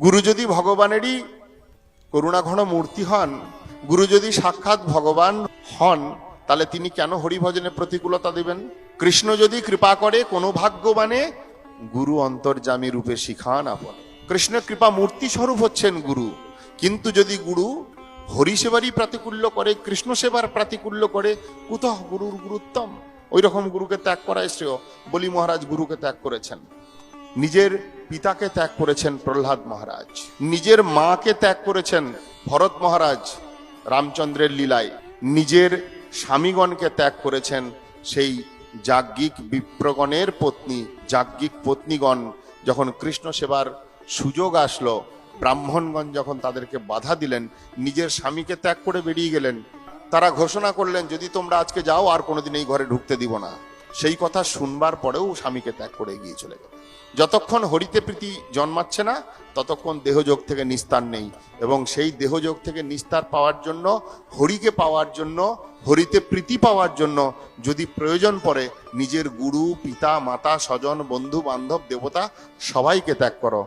গুরু যদি ভগবানেরই করুণাঘন মূর্তি হন, গুরু যদি সাক্ষাৎ ভগবান হন, তাহলে তিনি কেন হরিভজনে প্রতিকূলতা দেবেন? কৃষ্ণ যদি কৃপা করে, কোনো ভাগ্যবানে গুরু অন্তর্জামী রূপে শিখান আপন। কৃষ্ণ কৃপা মূর্তি স্বরূপ হচ্ছেন গুরু। কিন্তু যদি গুরু হরি সেবারই প্রাতিকূল্য করে, কৃষ্ণ সেবার প্রাতিকূল্য করে কুতঃ গুরুর গুরুত্তম ওই রকম গুরুকে ত্যাগ করায় শ্রেয়। বলি মহারাজ, গুরুকে ত্যাগ করেছেন। নিজের পিতাকে ত্যাগ করেছেন প্রহ্লাদ মহারাজ। নিজের মাকে ত্যাগ করেছেন ভরত মহারাজ রামচন্দ্রের লীলায়। নিজের স্বামীগণকে ত্যাগ করেছেন সেই যাজ্ঞিক বিপ্রগণের পত্নী, যাজ্ঞিক পত্নীগণ। যখন কৃষ্ণ সেবার সুযোগ আসলো, ব্রাহ্মণগণ যখন তাদেরকে বাধা দিলেন, নিজের স্বামীকে ত্যাগ করে বেরিয়ে গেলেন, তারা ঘোষণা করলেন, যদি তোমরা আজকে যাও, আর কোনোদিন এই ঘরে ঢুকতে দিব না। সেই কথা শুনবার পরেও স্বামীকে ত্যাগ করে এগিয়ে চলে গেল। যতক্ষণ হরিতে প্রীতি জন্মাচ্ছে না, ততক্ষণ দেহযোগ থেকে নিস্তার নেই এবং সেই দেহযোগ থেকে নিস্তার পাওয়ার জন্য, হরিকে পাওয়ার জন্য, হরিতে প্রীতি পাওয়ার জন্য যদি প্রয়োজন পড়ে, নিজের গুরু, পিতা, মাতা, স্বজন, বন্ধু, বান্ধব, দেবতা সবাইকে ত্যাগ করো।